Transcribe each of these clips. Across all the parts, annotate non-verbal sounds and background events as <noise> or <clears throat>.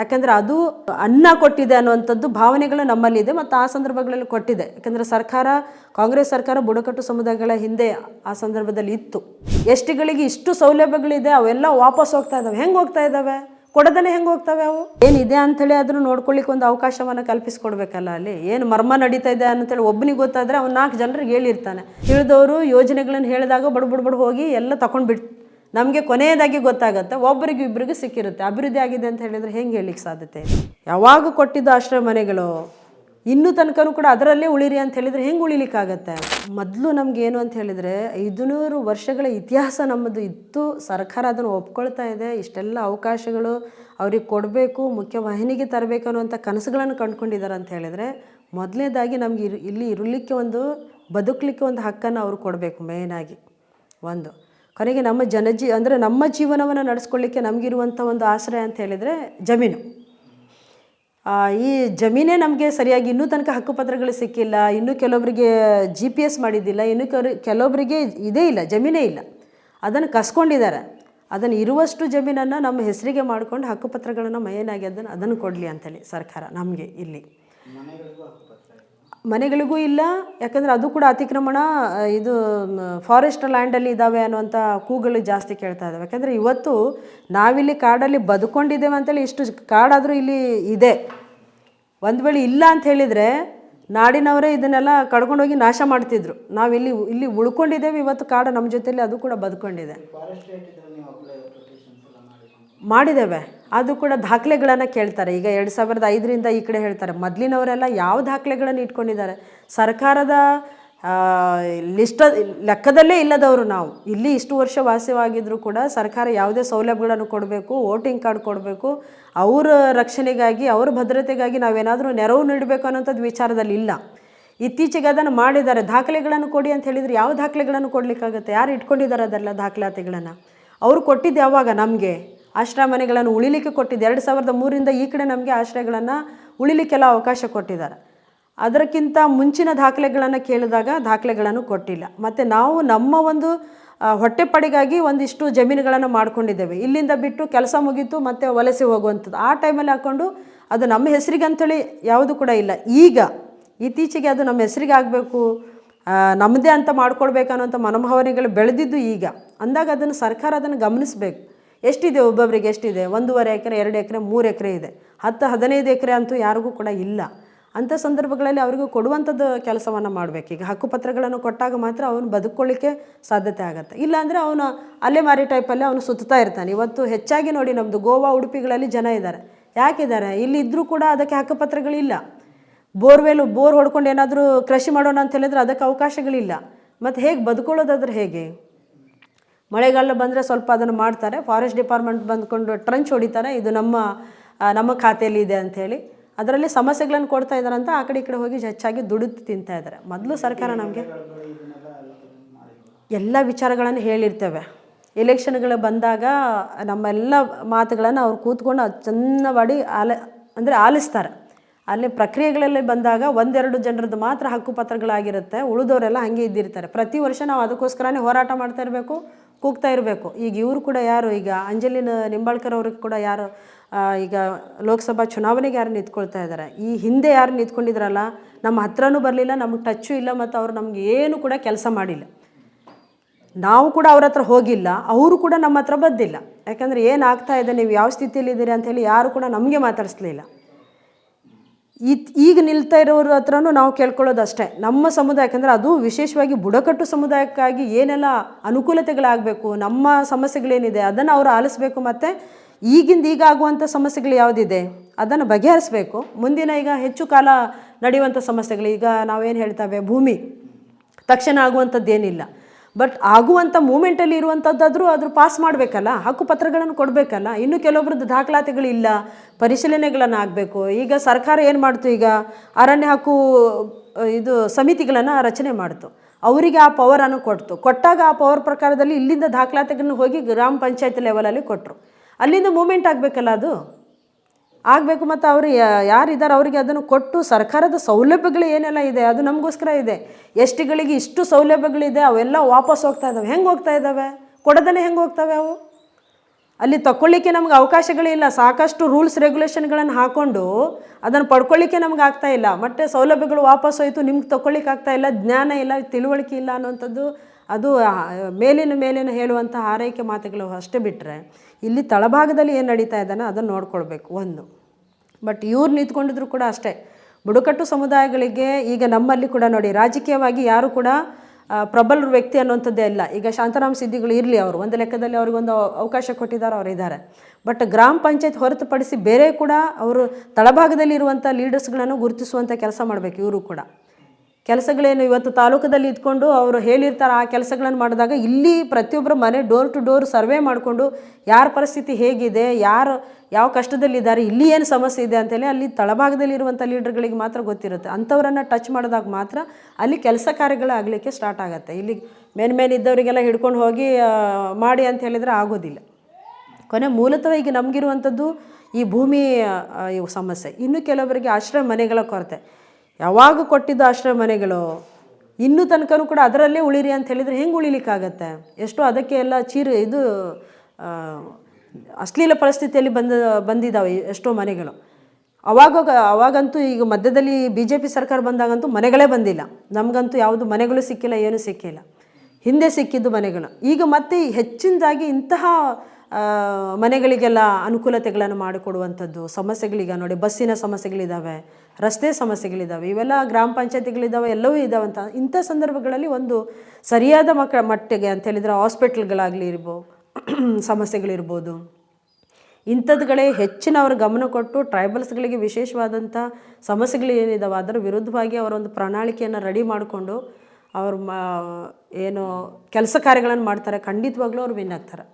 ಯಾಕಂದರೆ ಅದು ಅನ್ನ ಕೊಟ್ಟಿದೆ ಅನ್ನುವಂಥದ್ದು ಭಾವನೆಗಳು ನಮ್ಮಲ್ಲಿದೆ ಮತ್ತು ಆ ಸಂದರ್ಭಗಳಲ್ಲಿ ಕೊಟ್ಟಿದೆ. ಯಾಕಂದ್ರೆ ಸರ್ಕಾರ, ಕಾಂಗ್ರೆಸ್ ಸರ್ಕಾರ ಬುಡಕಟ್ಟು ಸಮುದಾಯಗಳ ಹಿಂದೆ ಆ ಸಂದರ್ಭದಲ್ಲಿ ಇತ್ತು. ಎಷ್ಟಿಗಳಿಗೆ ಇಷ್ಟು ಸೌಲಭ್ಯಗಳಿದೆ, ಅವೆಲ್ಲ ವಾಪಸ್ ಹೋಗ್ತಾ ಇದ್ದಾವೆ. ಹೆಂಗೆ ಹೋಗ್ತಾ ಇದ್ದಾವೆ? ಕೊಡದನೆ ಹೆಂಗೆ ಹೋಗ್ತಾವೆ ಅವು? ಏನಿದೆ ಅಂಥೇಳಿ ಅದನ್ನು ನೋಡ್ಕೊಳ್ಳಿಕ್ಕೆ ಒಂದು ಅವಕಾಶವನ್ನು ಕಲ್ಪಿಸ್ಕೊಡ್ಬೇಕಲ್ಲ ಅಲ್ಲಿ? ಏನು ಮರ್ಮ ನಡೀತಾ ಇದೆ ಅಂತೇಳಿ ಒಬ್ಬನಿಗೆ ಗೊತ್ತಾದರೆ ಅವ್ನು ನಾಲ್ಕು ಜನರಿಗೆ ಹೇಳಿರ್ತಾನೆ. ತಿಳಿದವರು ಯೋಜನೆಗಳನ್ನು ಹೇಳಿದಾಗ ಬಡ ಬಡ ಹೋಗಿ ಎಲ್ಲ ತಗೊಂಡು ಬಿಡ್ ನಮಗೆ ಕೊನೆಯದಾಗಿ ಗೊತ್ತಾಗುತ್ತೆ, ಒಬ್ಬರಿಗೆ ಇಬ್ಬರಿಗೂ ಸಿಕ್ಕಿರುತ್ತೆ. ಅಭಿವೃದ್ಧಿ ಆಗಿದೆ ಅಂತ ಹೇಳಿದ್ರೆ ಹೆಂಗೆ ಹೇಳಲಿಕ್ಕೆ ಸಾಧ್ಯತೆ? ಯಾವಾಗ ಕೊಟ್ಟಿದ್ದ ಆಶ್ರಯ ಮನೆಗಳು? ಇನ್ನೂ ತನಕನೂ ಕೂಡ ಅದರಲ್ಲೇ ಉಳಿರಿ ಅಂತ ಹೇಳಿದ್ರೆ ಹೆಂಗೆ ಉಳಿಲಿಕ್ಕಾಗತ್ತೆ ಮೊದಲು ನಮ್ಗೆ ಏನು ಅಂತ ಹೇಳಿದರೆ ಐದುನೂರು ವರ್ಷಗಳ ಇತಿಹಾಸ ನಮ್ಮದು ಇತ್ತು. ಸರ್ಕಾರ ಅದನ್ನು ಒಪ್ಕೊಳ್ತಾ ಇದೆ. ಇಷ್ಟೆಲ್ಲ ಅವಕಾಶಗಳು ಅವ್ರಿಗೆ ಕೊಡಬೇಕು, ಮುಖ್ಯವಾಹಿನಿಗೆ ತರಬೇಕು ಅನ್ನುವಂಥ ಕನಸುಗಳನ್ನು ಕಂಡುಕೊಂಡಿದ್ದಾರೆ ಅಂತ ಹೇಳಿದರೆ ಮೊದಲನೇದಾಗಿ ನಮ್ಗೆ ಇಲ್ಲಿ ಇರಲಿಕ್ಕೆ ಒಂದು, ಬದುಕಲಿಕ್ಕೆ ಒಂದು ಹಕ್ಕನ್ನು ಅವರು ಕೊಡಬೇಕು ಮೇಯ್ನಾಗಿ. ಒಂದು. ಕೊನೆಗೆ ನಮ್ಮ ಜನಜೀ, ಅಂದರೆ ನಮ್ಮ ಜೀವನವನ್ನು ನಡೆಸ್ಕೊಳ್ಳಿಕ್ಕೆ ನಮಗಿರುವಂಥ ಒಂದು ಆಶ್ರಯ ಅಂತ ಹೇಳಿದರೆ ಜಮೀನು. ಈ ಜಮೀನೇ ನಮಗೆ ಸರಿಯಾಗಿ ಇನ್ನೂ ತನಕ ಹಕ್ಕುಪತ್ರಗಳು ಸಿಕ್ಕಿಲ್ಲ, ಇನ್ನೂ ಕೆಲವೊಬ್ಬರಿಗೆ ಜಿ ಪಿ ಎಸ್ ಮಾಡಿದ್ದಿಲ್ಲ, ಇನ್ನು ಕೆಲವೊಬ್ಬರಿಗೆ ಇದೇ ಇಲ್ಲ, ಜಮೀನೇ ಇಲ್ಲ. ಅದನ್ನು ಕಸ್ಕೊಂಡಿದ್ದಾರೆ. ಅದನ್ನು ಇರುವಷ್ಟು ಜಮೀನನ್ನು ನಮ್ಮ ಹೆಸರಿಗೆ ಮಾಡ್ಕೊಂಡು ಹಕ್ಕುಪತ್ರಗಳನ್ನು ಮೈನಾಗಿ ಅದನ್ನು ಅದನ್ನು ಕೊಡಲಿ ಅಂತೇಳಿ ಸರ್ಕಾರ ನಮಗೆ ಇಲ್ಲಿ. ಮನೆಗಳಿಗೂ ಇಲ್ಲ ಯಾಕಂದರೆ ಅದು ಕೂಡ ಅತಿಕ್ರಮಣ ಇದು ಫಾರೆಸ್ಟ್ ಲ್ಯಾಂಡಲ್ಲಿ ಇದ್ದಾವೆ ಅನ್ನುವಂಥ ಕೂಗಳು ಜಾಸ್ತಿ ಕೇಳ್ತಾ ಇದ್ದಾವೆ ಯಾಕಂದರೆ ಇವತ್ತು ನಾವಿಲ್ಲಿ ಕಾಡಲ್ಲಿ ಬದುಕೊಂಡಿದ್ದೇವೆ ಅಂತೇಳಿ ಇಷ್ಟು ಕಾಡಾದರೂ ಇಲ್ಲಿ ಇದೆ. ಒಂದು ವೇಳೆ ಇಲ್ಲ ಅಂತ ಹೇಳಿದರೆ ನಾಡಿನವರೇ ಇದನ್ನೆಲ್ಲ ಕಡ್ಕೊಂಡೋಗಿ ನಾಶ ಮಾಡ್ತಿದ್ರು. ನಾವಿಲ್ಲಿ ಇಲ್ಲಿ ಉಳ್ಕೊಂಡಿದ್ದೇವೆ ಇವತ್ತು ಕಾಡ ನಮ್ಮ ಜೊತೆಯಲ್ಲಿ ಅದು ಕೂಡ ಬದುಕೊಂಡಿದೆ. ಮಾಡಿದ್ದೇವೆ. ಅದು ಕೂಡ ದಾಖಲೆಗಳನ್ನು ಕೇಳ್ತಾರೆ. ಈಗ ಎರಡು ಸಾವಿರದ ಐದರಿಂದ ಈ ಕಡೆ ಹೇಳ್ತಾರೆ. ಮೊದಲಿನವರೆಲ್ಲ ಯಾವ ದಾಖಲೆಗಳನ್ನು ಇಟ್ಕೊಂಡಿದ್ದಾರೆ? ಸರ್ಕಾರದ ಲಿಸ್ಟ್ ಲೆಕ್ಕದಲ್ಲೇ ಇಲ್ಲದವರು ನಾವು. ಇಲ್ಲಿ ಇಷ್ಟು ವರ್ಷ ವಾಸವಾಗಿದ್ದರೂ ಕೂಡ ಸರ್ಕಾರ ಯಾವುದೇ ಸೌಲಭ್ಯಗಳನ್ನು ಕೊಡಬೇಕು, ವೋಟಿಂಗ್ ಕಾರ್ಡ್ ಕೊಡಬೇಕು, ಅವರ ರಕ್ಷಣೆಗಾಗಿ, ಅವ್ರ ಭದ್ರತೆಗಾಗಿ ನಾವೇನಾದರೂ ನೆರವು ನೀಡಬೇಕು ಅನ್ನೋಂಥದ್ದು ವಿಚಾರದಲ್ಲಿ ಇಲ್ಲ. ಇತ್ತೀಚೆಗೆ ಅದನ್ನು ಮಾಡಿದ್ದಾರೆ. ದಾಖಲೆಗಳನ್ನು ಕೊಡಿ ಅಂತ ಹೇಳಿದರೆ ಯಾವ ದಾಖಲೆಗಳನ್ನು ಕೊಡಲಿಕ್ಕಾಗುತ್ತೆ? ಯಾರು ಇಟ್ಕೊಂಡಿದ್ದಾರೆ ಅದೆಲ್ಲ ದಾಖಲಾತಿಗಳನ್ನು? ಅವರು ಕೊಟ್ಟಿದ್ದು ಯಾವಾಗ ನಮಗೆ? ಆಶ್ರಯ ಮನೆಗಳನ್ನು ಉಳಿಲಿಕ್ಕೆ ಕೊಟ್ಟಿದ್ದು. ಎರಡು ಸಾವಿರದ ಮೂರರಿಂದ ಈ ಕಡೆ ನಮಗೆ ಆಶ್ರಯಗಳನ್ನು ಉಳಿಲಿಕ್ಕೆಲ್ಲ ಅವಕಾಶ ಕೊಟ್ಟಿದ್ದಾರೆ. ಅದಕ್ಕಿಂತ ಮುಂಚಿನ ದಾಖಲೆಗಳನ್ನು ಕೇಳಿದಾಗ ದಾಖಲೆಗಳನ್ನು ಕೊಟ್ಟಿಲ್ಲ. ಮತ್ತು ನಾವು ನಮ್ಮ ಒಂದು ಹೊಟ್ಟೆಪಡಿಗಾಗಿ ಒಂದಿಷ್ಟು ಜಮೀನುಗಳನ್ನು ಮಾಡ್ಕೊಂಡಿದ್ದೇವೆ. ಇಲ್ಲಿಂದ ಬಿಟ್ಟು ಕೆಲಸ ಮುಗೀತು, ಮತ್ತು ವಲಸೆ ಹೋಗುವಂಥದ್ದು. ಆ ಟೈಮಲ್ಲಿ ಹಾಕ್ಕೊಂಡು ಅದು ನಮ್ಮ ಹೆಸರಿಗೆ ಅಂಥೇಳಿ ಯಾವುದು ಕೂಡ ಇಲ್ಲ. ಈಗ ಇತ್ತೀಚೆಗೆ ಅದು ನಮ್ಮ ಹೆಸರಿಗೆ ಆಗಬೇಕು ನಮ್ಮದೇ ಅಂತ ಮಾಡ್ಕೊಳ್ಬೇಕು ಮನೋಭಾವನೆಗಳು ಬೆಳೆದಿದ್ದು ಈಗ. ಅಂದಾಗ ಅದನ್ನು ಸರ್ಕಾರ ಅದನ್ನು ಗಮನಿಸಬೇಕು. ಎಷ್ಟಿದೆ ಒಬ್ಬೊಬ್ಬರಿಗೆ ಎಷ್ಟಿದೆ? ಒಂದೂವರೆ ಎಕರೆ, ಎರಡು ಎಕರೆ, ಮೂರು ಎಕರೆ ಇದೆ. ಹತ್ತು, ಹದಿನೈದು ಎಕರೆ ಅಂತೂ ಯಾರಿಗೂ ಕೂಡ ಇಲ್ಲ. ಅಂಥ ಸಂದರ್ಭಗಳಲ್ಲಿ ಅವರಿಗೂ ಕೊಡುವಂಥದ್ದು ಕೆಲಸವನ್ನು ಮಾಡಬೇಕು. ಈಗ ಹಕ್ಕುಪತ್ರಗಳನ್ನು ಕೊಟ್ಟಾಗ ಮಾತ್ರ ಅವನು ಬದುಕೊಳ್ಳಿಕ್ಕೆ ಸಾಧ್ಯತೆ ಆಗುತ್ತೆ. ಇಲ್ಲಾಂದರೆ ಅವನು ಅಲ್ಲೇ ಮಾರಿ ಟೈಪಲ್ಲೇ ಅವನು ಸುತ್ತಾ ಇರ್ತಾನೆ. ಇವತ್ತು ಹೆಚ್ಚಾಗಿ ನೋಡಿ ನಮ್ಮದು ಗೋವಾ ಉಡುಪಿಗಳಲ್ಲಿ ಜನ ಇದ್ದಾರೆ. ಯಾಕಿದ್ದಾರೆ? ಇಲ್ಲಿ ಇದ್ದರೂ ಕೂಡ ಅದಕ್ಕೆ ಹಕ್ಕುಪತ್ರಗಳಿಲ್ಲ ಬೋರ್ವೆಲ್, ಬೋರ್ ಹೊಡ್ಕೊಂಡು ಏನಾದರೂ ಕೃಷಿ ಮಾಡೋಣ ಅಂತ ಹೇಳಿದ್ರೆ ಅದಕ್ಕೆ ಅವಕಾಶಗಳಿಲ್ಲ. ಮತ್ತು ಹೇಗೆ ಬದುಕೊಳ್ಳೋದಾದ್ರೆ ಹೇಗೆ? ಮಳೆಗಾಲ ಬಂದರೆ ಸ್ವಲ್ಪ ಅದನ್ನು ಮಾಡ್ತಾರೆ. ಫಾರೆಸ್ಟ್ ಡಿಪಾರ್ಟ್ಮೆಂಟ್ ಬಂದ್ಕೊಂಡು ಟ್ರಂಚ್ ಹೊಡಿತಾರೆ. ಇದು ನಮ್ಮ ನಮ್ಮ ಖಾತೆಯಲ್ಲಿ ಇದೆ ಅಂಥೇಳಿ ಅದರಲ್ಲಿ ಸಮಸ್ಯೆಗಳನ್ನು ಕೊಡ್ತಾ ಇದ್ದಾರೆ ಅಂತ ಆ ಕಡೆ ಈ ಕಡೆ ಹೋಗಿ ಹೆಚ್ಚಾಗಿ ದುಡಿದು ತಿಂತಾ ಇದ್ದಾರೆ. ಮೊದಲು ಸರ್ಕಾರ ನಮಗೆ ಎಲ್ಲ ವಿಚಾರಗಳನ್ನು ಹೇಳಿರ್ತೇವೆ. ಎಲೆಕ್ಷನ್ಗಳು ಬಂದಾಗ ನಮ್ಮೆಲ್ಲ ಮಾತುಗಳನ್ನು ಅವ್ರು ಕೂತ್ಕೊಂಡು ಚೆನ್ನವಾಡಿ ಆಲ, ಅಂದರೆ ಆಲಿಸ್ತಾರೆ. ಅಲ್ಲಿ ಪ್ರಕ್ರಿಯೆಗಳಲ್ಲಿ ಬಂದಾಗ ಒಂದೆರಡು ಜನರದ್ದು ಮಾತ್ರ ಹಕ್ಕುಪತ್ರಗಳಾಗಿರುತ್ತೆ ಉಳಿದವರೆಲ್ಲ ಹಾಗೆ ಇದ್ದಿರ್ತಾರೆ. ಪ್ರತಿ ವರ್ಷ ನಾವು ಅದಕ್ಕೋಸ್ಕರನೇ ಹೋರಾಟ ಮಾಡ್ತಾ ಇರಬೇಕು. ಕೂಗ್ತಾ ಇರಬೇಕು. ಈಗ ಇವರು ಕೂಡ ಯಾರು? ಈಗ ಅಂಜಲಿನ ನಿಂಬಾಳ್ಕರ್ ಅವ್ರಿಗೆ ಕೂಡ ಯಾರು ಈಗ ಲೋಕಸಭಾ ಚುನಾವಣೆಗೆ ಯಾರು ನಿಂತ್ಕೊಳ್ತಾ ಇದ್ದಾರೆ ಈ ಹಿಂದೆ ಯಾರು ನಿಂತ್ಕೊಂಡಿದ್ರಲ್ಲ, ನಮ್ಮ ಹತ್ರನೂ ಬರಲಿಲ್ಲ, ನಮಗೆ ಟಚ್ಚು ಇಲ್ಲ ಮತ್ತು ಅವ್ರು ನಮ್ಗೆ ಏನು ಕೂಡ ಕೆಲಸ ಮಾಡಿಲ್ಲ. ನಾವು ಕೂಡ ಅವ್ರ ಹತ್ರ ಹೋಗಿಲ್ಲ, ಅವರು ಕೂಡ ನಮ್ಮ ಹತ್ರ ಬಂದಿಲ್ಲ ಯಾಕಂದರೆ ಏನಾಗ್ತಾ ಇದೆ, ನೀವು ಯಾವ ಸ್ಥಿತಿಯಲ್ಲಿ ಇದ್ದೀರಿ ಹೇಳಿ ಯಾರು ಕೂಡ ನಮಗೆ ಮಾತಾಡಿಸ್ಲಿಲ್ಲ. ಇತ್ ಈಗ ನಿಲ್ತಾ ಇರೋರ ಹತ್ರನೂ ನಾವು ಕೇಳ್ಕೊಳ್ಳೋದು ಅಷ್ಟೇ ನಮ್ಮ ಸಮುದಾಯ, ಯಾಕಂದರೆ ಅದು ವಿಶೇಷವಾಗಿ ಬುಡಕಟ್ಟು ಸಮುದಾಯಕ್ಕಾಗಿ ಏನೆಲ್ಲ ಅನುಕೂಲತೆಗಳಾಗಬೇಕು, ನಮ್ಮ ಸಮಸ್ಯೆಗಳೇನಿದೆ, ಅದನ್ನು ಅವರು ಆಲಿಸ್ಬೇಕು ಮತ್ತು ಈಗಿಂದ ಈಗ ಆಗುವಂಥ ಸಮಸ್ಯೆಗಳು ಯಾವುದಿದೆ, ಅದನ್ನು ಬಗೆಹರಿಸಬೇಕು. ಮುಂದಿನ ಈಗ ಹೆಚ್ಚು ಕಾಲ ನಡೆಯುವಂಥ ಸಮಸ್ಯೆಗಳು, ಈಗ ನಾವೇನು ಹೇಳ್ತೇವೆ, ಭೂಮಿ. ತಕ್ಷಣ ಆಗುವಂಥದ್ದು ಏನಿಲ್ಲ ಬಟ್ ಆಗುವಂಥ ಮೂಮೆಂಟಲ್ಲಿ ಇರುವಂಥದ್ದಾದರೂ ಅದ್ರ ಪಾಸ್ ಮಾಡಬೇಕಲ್ಲ ಹಕ್ಕುಪತ್ರಗಳನ್ನು ಕೊಡಬೇಕಲ್ಲ. ಇನ್ನು ಕೆಲವೊಬ್ರದ್ದು ದಾಖಲಾತಿಗಳಿಲ್ಲ ಪರಿಶೀಲನೆಗಳನ್ನು ಆಗಬೇಕು. ಈಗ ಸರ್ಕಾರ ಏನು ಮಾಡ್ತು ಈಗ? ಅರಣ್ಯ ಹಕ್ಕು ಇದು ಸಮಿತಿಗಳನ್ನು ರಚನೆ ಮಾಡ್ತು. ಅವರಿಗೆ ಆ ಪವರನ್ನು ಕೊಡ್ತು. ಕೊಟ್ಟಾಗ ಆ ಪವರ್ ಪ್ರಕಾರದಲ್ಲಿ ಇಲ್ಲಿಂದ ದಾಖಲಾತಿಗಳನ್ನು ಹೋಗಿ ಗ್ರಾಮ ಪಂಚಾಯತ್ ಲೆವೆಲಲ್ಲಿ ಕೊಟ್ಟರು ಅಲ್ಲಿಂದ ಮೂಮೆಂಟ್ ಆಗಬೇಕಲ್ಲ ಅದು? ಆಗಬೇಕು ಮತ್ತು ಅವರು ಯಾರಿದ್ದಾರೆ ಅವರಿಗೆ ಅದನ್ನು ಕೊಟ್ಟು ಸರ್ಕಾರದ ಸೌಲಭ್ಯಗಳು ಏನೆಲ್ಲ ಇದೆ ಅದು ನಮಗೋಸ್ಕರ ಇದೆ. ಎಷ್ಟಿಗಳಿಗೆ ಇಷ್ಟು ಸೌಲಭ್ಯಗಳಿದೆ ಅವೆಲ್ಲ ವಾಪಸ್ ಹೋಗ್ತಾ ಇದ್ದಾವೆ. ಹೆಂಗೆ ಹೋಗ್ತಾ ಇದ್ದಾವೆ? ಕೊಡದನೆ ಹೆಂಗೆ ಹೋಗ್ತವೆ ಅವು? ಅಲ್ಲಿ ತಗೊಳ್ಳಿಕ್ಕೆ ನಮ್ಗೆ ಅವಕಾಶಗಳಿಲ್ಲ ಸಾಕಷ್ಟು ರೂಲ್ಸ್ ರೆಗ್ಯುಲೇಷನ್ಗಳನ್ನು ಹಾಕ್ಕೊಂಡು ಅದನ್ನು ಪಡ್ಕೊಳ್ಳಿಕ್ಕೆ ನಮ್ಗೆ ಆಗ್ತಾ ಇಲ್ಲ. ಮತ್ತೆ ಸೌಲಭ್ಯಗಳು ವಾಪಸ್ ಹೋಯಿತು, ನಿಮ್ಗೆ ತಗೊಳ್ಳಿಕ್ಕೆ ಆಗ್ತಾ ಇಲ್ಲ. ಜ್ಞಾನ ಇಲ್ಲ, ತಿಳುವಳಿಕೆ ಇಲ್ಲ ಅನ್ನುವಂಥದ್ದು ಅದು ಮೇಲಿನ ಮೇಲಿನ ಹೇಳುವಂಥ ಆರೈಕೆ ಮಾತುಗಳು ಅಷ್ಟೇ ಬಿಟ್ಟರೆ ಇಲ್ಲಿ ತಳಭಾಗದಲ್ಲಿ ಏನು ನಡೀತಾ ಇದ್ದಾನೋ ಅದನ್ನು ನೋಡ್ಕೊಳ್ಬೇಕು, ಒಂದು. ಬಟ್ ಇವ್ರು ನಿಂತ್ಕೊಂಡಿದ್ರು ಕೂಡ ಅಷ್ಟೇ. ಬುಡಕಟ್ಟು ಸಮುದಾಯಗಳಿಗೆ ಈಗ ನಮ್ಮಲ್ಲಿ ಕೂಡ ನೋಡಿ, ರಾಜಕೀಯವಾಗಿ ಯಾರು ಕೂಡ ಪ್ರಬಲ ವ್ಯಕ್ತಿ ಅನ್ನುವಂಥದ್ದೇ ಇಲ್ಲ ಈಗ ಶಾಂತರಾಮ್ ಸಿದ್ದಿಗಳು ಇರಲಿ ಅವರು, ಒಂದು ಲೆಕ್ಕದಲ್ಲಿ ಅವ್ರಿಗೊಂದು ಅವಕಾಶ ಕೊಟ್ಟಿದ್ದಾರೆ, ಅವರು ಇದ್ದಾರೆ. ಬಟ್ ಗ್ರಾಮ ಪಂಚಾಯತ್ ಹೊರತುಪಡಿಸಿ ಬೇರೆ ಕೂಡ ಅವರು ತಳಭಾಗದಲ್ಲಿ ಇರುವಂಥ ಲೀಡರ್ಸ್ಗಳನ್ನು ಗುರುತಿಸುವಂಥ ಕೆಲಸ ಮಾಡಬೇಕು ಇವರು ಕೂಡ. ಕೆಲಸಗಳೇನು ಇವತ್ತು ತಾಲೂಕದಲ್ಲಿ ಇದ್ಕೊಂಡು ಅವರು ಹೇಳಿರ್ತಾರೆ, ಆ ಕೆಲಸಗಳನ್ನು ಮಾಡಿದಾಗ ಇಲ್ಲಿ ಪ್ರತಿಯೊಬ್ಬರ ಮನೆ ಡೋರ್ ಟು ಡೋರ್ ಸರ್ವೆ ಮಾಡಿಕೊಂಡು ಯಾರ ಪರಿಸ್ಥಿತಿ ಹೇಗಿದೆ, ಯಾರು, ಯಾವ ಕಷ್ಟದಲ್ಲಿದ್ದಾರೆ, ಇಲ್ಲಿ ಏನು ಸಮಸ್ಯೆ ಇದೆ ಅಂತೇಳಿ ಅಲ್ಲಿ ತಳಭಾಗದಲ್ಲಿರುವಂಥ ಲೀಡರ್ಗಳಿಗೆ ಮಾತ್ರ ಗೊತ್ತಿರುತ್ತೆ. ಅಂಥವರನ್ನು ಟಚ್ ಮಾಡಿದಾಗ ಮಾತ್ರ ಅಲ್ಲಿ ಕೆಲಸ ಕಾರ್ಯಗಳಾಗಲಿಕ್ಕೆ ಸ್ಟಾರ್ಟ್ ಆಗುತ್ತೆ. ಇಲ್ಲಿ ಮೇನ್ ಮೇನ್ ಇದ್ದವರಿಗೆಲ್ಲ ಹಿಡ್ಕೊಂಡು ಹೋಗಿ ಮಾಡಿ ಅಂತ ಹೇಳಿದರೆ ಆಗೋದಿಲ್ಲ. ಕೊನೆ ಮೂಲತಃ ಈಗ ನಮಗಿರುವಂಥದ್ದು ಈ ಭೂಮಿ ಸಮಸ್ಯೆ. ಇನ್ನು ಕೆಲವರಿಗೆ ಆಶ್ರಯ ಮನೆಗಳ ಕೊರತೆ. ಯಾವಾಗ ಕೊಟ್ಟಿದ್ದು ಆಶ್ರಯ ಮನೆಗಳು ಇನ್ನೂ ತನಕನೂ ಕೂಡ ಅದರಲ್ಲೇ ಉಳಿರಿ ಅಂತ ಹೇಳಿದರೆ ಹೆಂಗೆ ಉಳಿಲಿಕ್ಕಾಗತ್ತೆ? ಎಷ್ಟೋ ಅದಕ್ಕೆ ಎಲ್ಲ ಚೀರು ಇದು ಅಶ್ಲೀಲ ಪರಿಸ್ಥಿತಿಯಲ್ಲಿ ಬಂದ ಬಂದಿದ್ದಾವೆ ಎಷ್ಟೋ ಮನೆಗಳು. ಅವಾಗ, ಅವಾಗಂತೂ ಈಗ ಮಧ್ಯದಲ್ಲಿ ಬಿ ಜೆ ಪಿ ಸರ್ಕಾರ ಬಂದಾಗಂತೂ ಮನೆಗಳೇ ಬಂದಿಲ್ಲ. ನಮಗಂತೂ ಯಾವುದು ಮನೆಗಳು ಸಿಕ್ಕಿಲ್ಲ, ಏನೂ ಸಿಕ್ಕಿಲ್ಲ. ಹಿಂದೆ ಸಿಕ್ಕಿದ್ದು ಮನೆಗಳು. ಈಗ ಮತ್ತೆ ಹೆಚ್ಚಿನದಾಗಿ ಇಂತಹ ಮನೆಗಳಿಗೆಲ್ಲ ಅನುಕೂಲತೆಗಳನ್ನು ಮಾಡಿಕೊಡುವಂಥದ್ದು, ಸಮಸ್ಯೆಗಳೀಗ ನೋಡಿ, ಬಸ್ಸಿನ ಸಮಸ್ಯೆಗಳಿದ್ದಾವೆ ರಸ್ತೆ ಸಮಸ್ಯೆಗಳಿದ್ದಾವೆ, ಇವೆಲ್ಲ ಗ್ರಾಮ ಪಂಚಾಯತಿಗಳಿದ್ದಾವೆ, ಎಲ್ಲವೂ ಇದ್ದಾವೆ ಅಂತ ಇಂಥ ಸಂದರ್ಭಗಳಲ್ಲಿ ಒಂದು ಸರಿಯಾದ ಮಕ್ಕ, ಮಟ್ಟಿಗೆ ಅಂತ ಹೇಳಿದರೆ ಹಾಸ್ಪಿಟ್ಲ್ಗಳಾಗಲಿ ಇರ್ಬೋದು <clears throat> ಸಮಸ್ಯೆಗಳಿರ್ಬೋದು. ಇಂಥದ್ಗಳೇ ಹೆಚ್ಚಿನ ಅವರ ಗಮನ ಕೊಟ್ಟು ಟ್ರೈಬಲ್ಸ್ಗಳಿಗೆ ವಿಶೇಷವಾದಂಥ ಸಮಸ್ಯೆಗಳು ಏನಿದಾವೆ, ಅದರ ವಿರುದ್ಧವಾಗಿ ಅವರೊಂದು ಪ್ರಣಾಳಿಕೆಯನ್ನು ರೆಡಿ ಮಾಡಿಕೊಂಡು ಅವರು ಮಾ, ಏನು ಕೆಲಸ ಕಾರ್ಯಗಳನ್ನು ಮಾಡ್ತಾರೆ, ಖಂಡಿತವಾಗ್ಲೂ ಅವ್ರು ವಿನ್ ಆಗ್ತಾರೆ.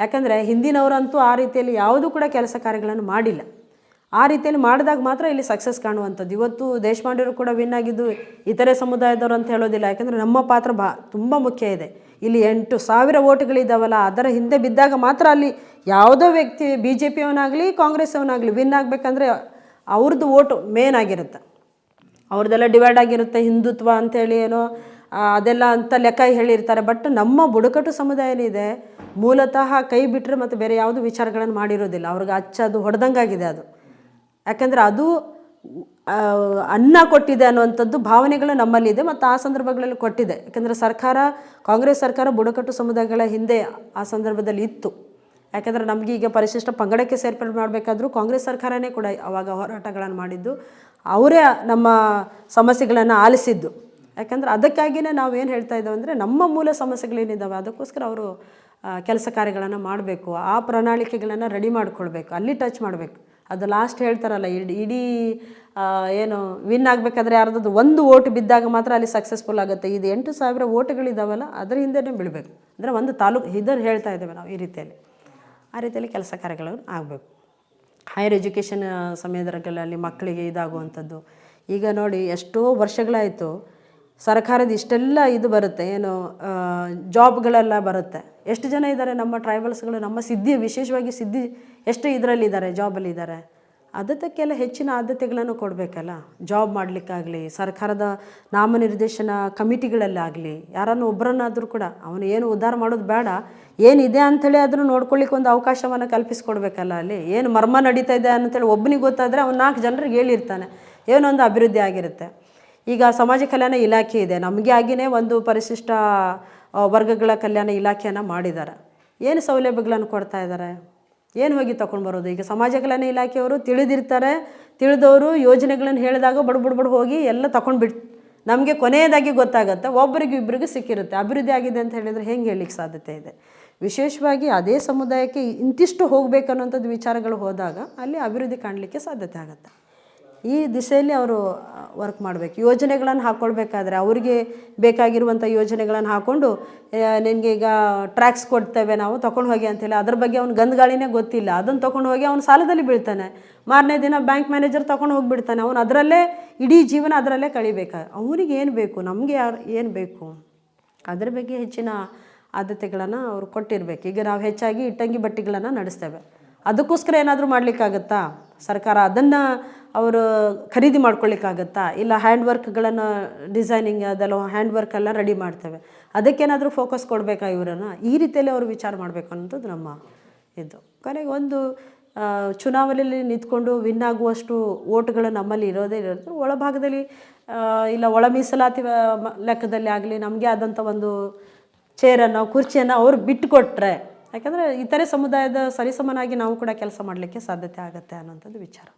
ಯಾಕಂದರೆ ಹಿಂದಿನವರಂತೂ ಆ ರೀತಿಯಲ್ಲಿ ಯಾವುದೂ ಕೂಡ ಕೆಲಸ ಕಾರ್ಯಗಳನ್ನು ಮಾಡಿಲ್ಲ. ಆ ರೀತಿಯಲ್ಲಿ ಮಾಡಿದಾಗ ಮಾತ್ರ ಇಲ್ಲಿ ಸಕ್ಸಸ್ ಕಾಣುವಂಥದ್ದು. ಇವತ್ತು ದೇಶಪಾಂಡೆಯವರು ಕೂಡ ವಿನ್ ಆಗಿದ್ದು ಇತರೆ ಸಮುದಾಯದವರು ಅಂತ ಹೇಳೋದಿಲ್ಲ, ಯಾಕಂದರೆ ನಮ್ಮ ಪಾತ್ರ ಬಾ, ತುಂಬ ಮುಖ್ಯ ಇದೆ. ಇಲ್ಲಿ ಎಂಟು ಸಾವಿರ ಓಟ್ಗಳಿದ್ದಾವಲ್ಲ ಅದರ ಹಿಂದೆ ಬಿದ್ದಾಗ ಮಾತ್ರ ಅಲ್ಲಿ ಯಾವುದೋ ವ್ಯಕ್ತಿ ಬಿ ಜೆ ಪಿಯವನಾಗಲಿ ಕಾಂಗ್ರೆಸ್ ಅವನಾಗಲಿ ವಿನ್ ಆಗಬೇಕಂದ್ರೆ ಅವ್ರದ್ದು ಓಟು ಮೇನ್ ಆಗಿರುತ್ತೆ. ಅವ್ರದ್ದೆಲ್ಲ ಡಿವೈಡ್ ಆಗಿರುತ್ತೆ, ಹಿಂದುತ್ವ ಅಂತೇಳಿ ಏನೋ ಅದೆಲ್ಲ ಅಂತ ಲೆಕ್ಕ ಹೇಳಿರ್ತಾರೆ. ಬಟ್ ನಮ್ಮ ಬುಡಕಟ್ಟು ಸಮುದಾಯ ಏನಿದೆ ಮೂಲತಃ ಕೈ ಬಿಟ್ಟರೆ ಮತ್ತು ಬೇರೆ ಯಾವುದು ವಿಚಾರಗಳನ್ನು ಮಾಡಿರೋದಿಲ್ಲ. ಅವ್ರಿಗೆ ಹಚ್ಚೋದು ಹೊಡೆದಂಗಾಗಿದೆ ಅದು. ಯಾಕಂದರೆ ಅದು ಅನ್ನ ಕೊಟ್ಟಿದೆ ಅನ್ನುವಂಥದ್ದು ಭಾವನೆಗಳು ನಮ್ಮಲ್ಲಿದೆ ಮತ್ತು ಆ ಸಂದರ್ಭಗಳಲ್ಲಿ ಕೊಟ್ಟಿದೆ. ಯಾಕಂದರೆ ಸರ್ಕಾರ, ಕಾಂಗ್ರೆಸ್ ಸರ್ಕಾರ ಬುಡಕಟ್ಟು ಸಮುದಾಯಗಳ ಹಿಂದೆ ಆ ಸಂದರ್ಭದಲ್ಲಿ ಇತ್ತು. ಯಾಕಂದರೆ ನಮಗೆ ಈಗ ಪರಿಶಿಷ್ಟ ಪಂಗಡಕ್ಕೆ ಸೇರ್ಪಡೆ ಮಾಡಬೇಕಾದ್ರೂ ಕಾಂಗ್ರೆಸ್ ಸರ್ಕಾರನೇ ಕೂಡ ಅವಾಗ ಹೋರಾಟಗಳನ್ನು ಮಾಡಿದ್ದು, ಅವರೇ ನಮ್ಮ ಸಮಸ್ಯೆಗಳನ್ನು ಆಲಿಸಿದ್ದು. ಯಾಕಂದರೆ ಅದಕ್ಕಾಗಿಯೇ ನಾವು ಏನು ಹೇಳ್ತಾ ಇದ್ದೇವೆ ಅಂದರೆ ನಮ್ಮ ಮೂಲ ಸಮಸ್ಯೆಗಳೇನಿದ್ದಾವೆ ಅದಕ್ಕೋಸ್ಕರ ಅವರು ಕೆಲಸ ಕಾರ್ಯಗಳನ್ನು ಮಾಡಬೇಕು. ಆ ಪ್ರಣಾಳಿಕೆಗಳನ್ನು ರೆಡಿ ಮಾಡ್ಕೊಳ್ಬೇಕು. ಅಲ್ಲಿ ಟಚ್ ಮಾಡಬೇಕು. ಅದು ಲಾಸ್ಟ್ ಹೇಳ್ತಾರಲ್ಲ, ಇಡೀ ಇಡೀ ಏನು ವಿನ್ ಆಗಬೇಕಾದ್ರೆ ಯಾರ್ದು ಒಂದು ಓಟ್ ಬಿದ್ದಾಗ ಮಾತ್ರ ಅಲ್ಲಿ ಸಕ್ಸಸ್ಫುಲ್ ಆಗುತ್ತೆ. ಇದು ಎಂಟು ಸಾವಿರ ಓಟ್ಗಳಿದ್ದಾವಲ್ಲ ಅದರ ಹಿಂದೆನೇ ಬೀಳಬೇಕು. ಅಂದರೆ ಒಂದು ತಾಲೂಕು, ಇದನ್ನು ಹೇಳ್ತಾ ಇದ್ದೇವೆ ನಾವು ಈ ರೀತಿಯಲ್ಲಿ. ಆ ರೀತಿಯಲ್ಲಿ ಕೆಲಸ ಕಾರ್ಯಗಳು ಆಗಬೇಕು. ಹೈಯರ್ ಎಜುಕೇಷನ್ ಸಮಯದಲ್ಲಿ ಮಕ್ಕಳಿಗೆ ಇದಾಗುವಂಥದ್ದು. ಈಗ ನೋಡಿ, ಎಷ್ಟೋ ವರ್ಷಗಳಾಯಿತು ಸರ್ಕಾರದ ಇಷ್ಟೆಲ್ಲ ಇದು ಬರುತ್ತೆ, ಏನು ಜಾಬ್ಗಳೆಲ್ಲ ಬರುತ್ತೆ. ಎಷ್ಟು ಜನ ಇದ್ದಾರೆ ನಮ್ಮ ಟ್ರೈಬಲ್ಸ್ಗಳು, ನಮ್ಮ ಸಿದ್ಧಿ, ವಿಶೇಷವಾಗಿ ಸಿದ್ಧಿ ಎಷ್ಟು ಇದರಲ್ಲಿದ್ದಾರೆ, ಜಾಬಲ್ಲಿದ್ದಾರೆ, ಅದಕ್ಕೆಲ್ಲ ಹೆಚ್ಚಿನ ಆದ್ಯತೆಗಳನ್ನು ಕೊಡಬೇಕಲ್ಲ. ಜಾಬ್ ಮಾಡಲಿಕ್ಕಾಗಲಿ, ಸರ್ಕಾರದ ನಾಮನಿರ್ದೇಶನ ಕಮಿಟಿಗಳಲ್ಲಾಗಲಿ, ಯಾರನ್ನು ಒಬ್ಬರನ್ನಾದರೂ ಕೂಡ, ಅವನು ಏನು ಉದ್ಧಾರ ಮಾಡೋದು ಬೇಡ, ಏನಿದೆ ಅಂಥೇಳಿ ಆದರೂ ನೋಡ್ಕೊಳ್ಳಿಕ್ಕೆ ಒಂದು ಅವಕಾಶವನ್ನು ಕಲ್ಪಿಸ್ಕೊಡ್ಬೇಕಲ್ಲ ಅಲ್ಲಿ. ಏನು ಮರ್ಮ ನಡೀತಾ ಇದೆ ಅಂತೇಳಿ ಒಬ್ಬನಿಗೆ ಗೊತ್ತಾದರೆ ಅವ್ನು ನಾಲ್ಕು ಜನರಿಗೆ ಹೇಳಿರ್ತಾನೆ ಏನೊಂದು ಅಭಿವೃದ್ಧಿ ಆಗಿರುತ್ತೆ. ಈಗ ಸಮಾಜ ಕಲ್ಯಾಣ ಇಲಾಖೆ ಇದೆ. ನಮಗೆ ಆಗಿನೇ ಒಂದು ಪರಿಶಿಷ್ಟ ವರ್ಗಗಳ ಕಲ್ಯಾಣ ಇಲಾಖೆಯನ್ನು ಮಾಡಿದ್ದಾರೆ ಏನು ಸೌಲಭ್ಯಗಳನ್ನು ಕೊಡ್ತಾ ಇದ್ದಾರೆ ಏನು ಹೋಗಿ ತಗೊಂಡು ಬರೋದು? ಈಗ ಸಮಾಜ ಕಲ್ಯಾಣ ಇಲಾಖೆಯವರು ತಿಳಿದಿರ್ತಾರೆ. ತಿಳಿದವರು ಯೋಜನೆಗಳನ್ನು ಹೇಳಿದಾಗ ಬಡ ಬಡ ಬಡ ಹೋಗಿ ಎಲ್ಲ ತಗೊಂಡು ಬಿಡ್, ನಮಗೆ ಕೊನೆಯದಾಗಿ ಗೊತ್ತಾಗುತ್ತೆ. ಒಬ್ಬರಿಗೆ ಇಬ್ಬರಿಗೂ ಸಿಕ್ಕಿರುತ್ತೆ. ಅಭಿವೃದ್ಧಿ ಆಗಿದೆ ಅಂತ ಹೇಳಿದರೆ ಹೆಂಗೆ ಹೇಳಲಿಕ್ಕೆ ಸಾಧ್ಯತೆ ಇದೆ? ವಿಶೇಷವಾಗಿ ಅದೇ ಸಮುದಾಯಕ್ಕೆ ಇಂತಿಷ್ಟು ಹೋಗಬೇಕನ್ನೋಂಥದ್ದು ವಿಚಾರಗಳು ಹೋದಾಗ ಅಲ್ಲಿ ಅಭಿವೃದ್ಧಿ ಕಾಣಲಿಕ್ಕೆ ಸಾಧ್ಯತೆ ಆಗುತ್ತೆ. ಈ ದಿಸೆಯಲ್ಲಿ ಅವರು ವರ್ಕ್ ಮಾಡಬೇಕು. ಯೋಜನೆಗಳನ್ನು ಹಾಕ್ಕೊಳ್ಬೇಕಾದ್ರೆ ಅವರಿಗೆ ಬೇಕಾಗಿರುವಂಥ ಯೋಜನೆಗಳನ್ನು ಹಾಕ್ಕೊಂಡು ನಿನಗೆ ಈಗ ಟ್ರ್ಯಾಕ್ಸ್ ಕೊಡ್ತೇವೆ ನಾವು ತೊಗೊಂಡು ಹೋಗಿ ಅಂತೇಳಿ ಅದ್ರ ಬಗ್ಗೆ ಅವ್ನು ಗಂಧಗಾಳಿನೇ ಗೊತ್ತಿಲ್ಲ. ಅದನ್ನು ತೊಗೊಂಡು ಹೋಗಿ ಅವ್ನು ಸಾಲದಲ್ಲಿ ಬೀಳ್ತಾನೆ. ಮಾರನೇ ದಿನ ಬ್ಯಾಂಕ್ ಮ್ಯಾನೇಜರ್ ತೊಗೊಂಡು ಹೋಗಿಬಿಡ್ತಾನೆ. ಅವನು ಅದರಲ್ಲೇ, ಇಡೀ ಜೀವನ ಅದರಲ್ಲೇ ಕಳಿಬೇಕು? ಅವನಿಗೆ ಏನು ಬೇಕು? ನಮಗೆ ಯಾರು, ಏನು ಬೇಕು? ಅದ್ರ ಬಗ್ಗೆ ಹೆಚ್ಚಿನ ಆದ್ಯತೆಗಳನ್ನು ಅವರು ಕೊಟ್ಟಿರ್ಬೇಕು. ಈಗ ನಾವು ಹೆಚ್ಚಾಗಿ ಇಟ್ಟಂಗಿ ಬಟ್ಟೆಗಳನ್ನು ನಡೆಸ್ತೇವೆ. ಅದಕ್ಕೋಸ್ಕರ ಏನಾದರೂ ಮಾಡಲಿಕ್ಕಾಗತ್ತಾ? ಸರ್ಕಾರ ಅದನ್ನು ಅವರು ಖರೀದಿ ಮಾಡ್ಕೊಳ್ಳಿಕ್ಕಾಗತ್ತಾ? ಇಲ್ಲ ಹ್ಯಾಂಡ್ ವರ್ಕ್ಗಳನ್ನು ಡಿಸೈನಿಂಗ್ ಅದೆಲ್ಲ ಹ್ಯಾಂಡ್ ವರ್ಕ್ ಎಲ್ಲ ರೆಡಿ ಮಾಡ್ತೇವೆ. ಅದಕ್ಕೇನಾದರೂ ಫೋಕಸ್ ಕೊಡಬೇಕಾ ಇವರನ್ನು? ಈ ರೀತಿಯಲ್ಲಿ ಅವರು ವಿಚಾರ ಮಾಡಬೇಕು ಅನ್ನೋದು ನಮ್ಮ ಇದು. ಕೊನೆಗೆ ಒಂದು ಚುನಾವಣೆಯಲ್ಲಿ ನಿಂತ್ಕೊಂಡು ವಿನ್ ಆಗುವಷ್ಟು ಓಟ್ಗಳು ನಮ್ಮಲ್ಲಿ ಇರೋದೇ ಇರೋದು ಒಳಭಾಗದಲ್ಲಿ ಇಲ್ಲ ಒಳ ಮೀಸಲಾತಿ ಲೆಕ್ಕದಲ್ಲಿ ಆಗಲಿ ನಮಗೆ ಆದಂಥ ಒಂದು ಚೇರನ್ನು ಕುರ್ಚಿಯನ್ನು ಅವರು ಬಿಟ್ಟುಕೊಟ್ರೆ ಯಾಕಂದರೆ ಇತರೆ ಸಮುದಾಯದ ಸರಿಸಮನಾಗಿ ನಾವು ಕೂಡ ಕೆಲಸ ಮಾಡಲಿಕ್ಕೆ ಸಾಧ್ಯತೆ ಆಗುತ್ತೆ ಅನ್ನೋಂಥದ್ದು ವಿಚಾರ.